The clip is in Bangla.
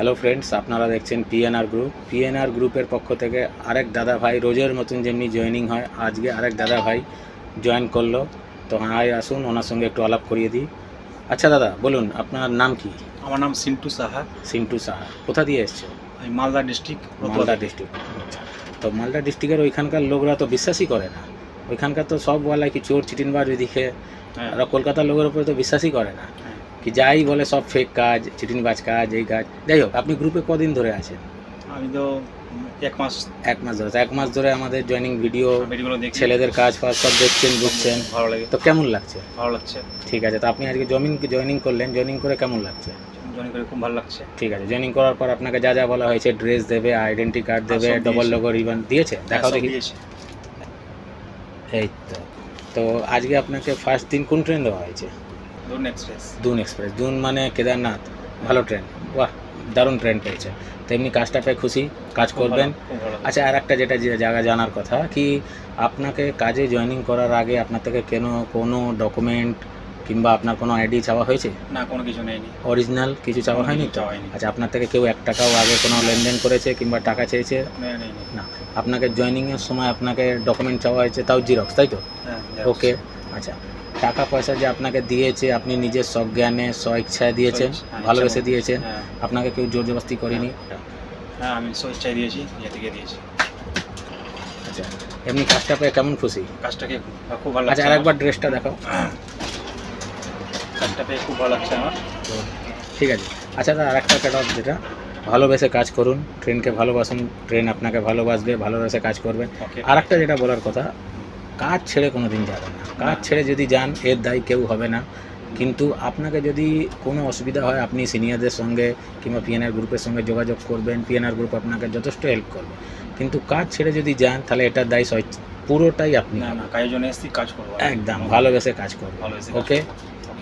হ্যালো ফ্রেন্ডস আপনারা দেখছেন পিএনআর গ্রুপ পিএনআর গ্রুপের পক্ষ থেকে আরেক দাদা ভাই রোজের মতন যেমনি জয়েনিং হয় আজকে আরেক দাদা ভাই জয়েন করল। তো হাই আসুন ওনার সঙ্গে একটু আলাপ করিয়ে দিই। আচ্ছা দাদা বলুন আপনার নাম কি? আমার নাম সিন্টু সাহা। সিন্টু সাহা। কোথা দিয়ে এসছে? আমি মালদা ডিস্ট্রিক্ট মালদা ডিস্ট্রিক্ট আচ্ছা তো মালদা ডিস্ট্রিক্টের ওইখানকার লোকরা তো বিশ্বাসই করে না। ওইখানকার তো সব বলে কি চোর চিটিনবাজ ওইদিকে। হ্যাঁ। আর কলকাতার লোকের উপরে তো বিশ্বাসই করে না। হ্যাঁ। কি যাই বলে সব ফেক কাজ চিটিনবাজ কাজ এই কাজ। যাই হোক আপনি গ্রুপে কদিন ধরে আছেন? আমি তো এক মাস। এক মাস ধরে। এক মাস ধরে আমাদের জয়েনিং ভিডিও ভিডিওগুলো দেখছি। ছেলেদের কাজ ফাজ সব দেখছেন বুঝছেন। ভালো লাগে। তো কেমন লাগছে? ভালো লাগছে। ঠিক আছে তো আপনি আজকে জমিন জয়েনিং করলেন। জয়েনিং করে কেমন লাগছে? জয়েন করে খুব ভালো লাগছে। ঠিক আছে জয়েনিং করার পর আপনাকে যা যা বলা হয়েছে ড্রেস দেবে আইডেন্টি কার্ড দেবে ডবল। লোগো রিবন দিয়েছে? দেখাও হ্যাঁ, সব দেখি। এই তো। তো আজকে আপনাকে ফার্স্ট দিন কোন ট্রেন দেওয়া হয়েছে? ধরুন এক্সপ্রেস। দুন এক্সপ্রেস। দুন মানে কেদারনাথ। ভালো ট্রেন। বাহ দারুণ ট্রেন পেয়েছে। তো এমনি কাজটা পেয়ে খুশি। কাজ করবেন। আচ্ছা আর একটা যেটা জায়গা জানার কথা কি আপনাকে কাজে জয়েনিং করার আগে আপনার থেকে কেন কোনো ডকুমেন্ট কিংবা আপনার কোনো আইডি চাওয়া হয়েছে? না কোনো কিছু নেয়নি। অরিজিনাল কিছু চাওয়া হয়নি চাওয়া হয়নি। আচ্ছা আপনার থেকে কেউ এক টাকাও আগে কোনো লেনদেন করেছে কিংবা টাকা চেয়েছে? না আপনাকে জয়েনিংয়ের সময় আপনাকে ডকুমেন্ট চাওয়া হয়েছে তাও জিরক্স তাই তো? হ্যাঁ ওকে আচ্ছা। টাকা পয়সা যে আপনাকে দিয়েছে আপনি নিজের সজ্ঞানে স্বইচ্ছায় দিয়েছেন ভালোবেসে দিয়েছেন হ্যাঁ। আপনাকে কেউ জোর জবস্তি করেনি? হ্যাঁ আমি স্বেচ্ছায় দিয়েছি থেকে দিয়েছি। আচ্ছা এমনি কাজটা পেয়ে কেমন খুশি? কাজটাকে খুব ভালো আচ্ছা আরেকবার ড্রেসটা দেখাও। কাজটা পেয়ে খুব ভালো লাগছে আমার। তো ঠিক আছে। আচ্ছা দাদা আরেকটা ক্যাটার যেটা। ভালোবেসে কাজ করুন ট্রেনকে ভালোবাসুন ট্রেন আপনাকে ভালোবাসবে ভালোবেসে কাজ করবেন আর একটা যেটা বলার কথা কাজ ছেড়ে কোনো দিন যাবেন না। কাজ ছেড়ে যদি যান এর দায়ী কেউ হবে না। কিন্তু আপনাকে যদি কোনো অসুবিধা হয় আপনি সিনিয়রদের সঙ্গে কিংবা পিএনআর গ্রুপের সঙ্গে যোগাযোগ করবেন। পিএনআর গ্রুপ আপনাকে যথেষ্ট হেল্প করবে। কিন্তু কাজ ছেড়ে যদি যান তাহলে এটার দায়ী সহ পুরোটাই আপনি কাজের জন্য এসেছি কাজ করব। একদম ভালোবেসে কাজ ওকে ওকে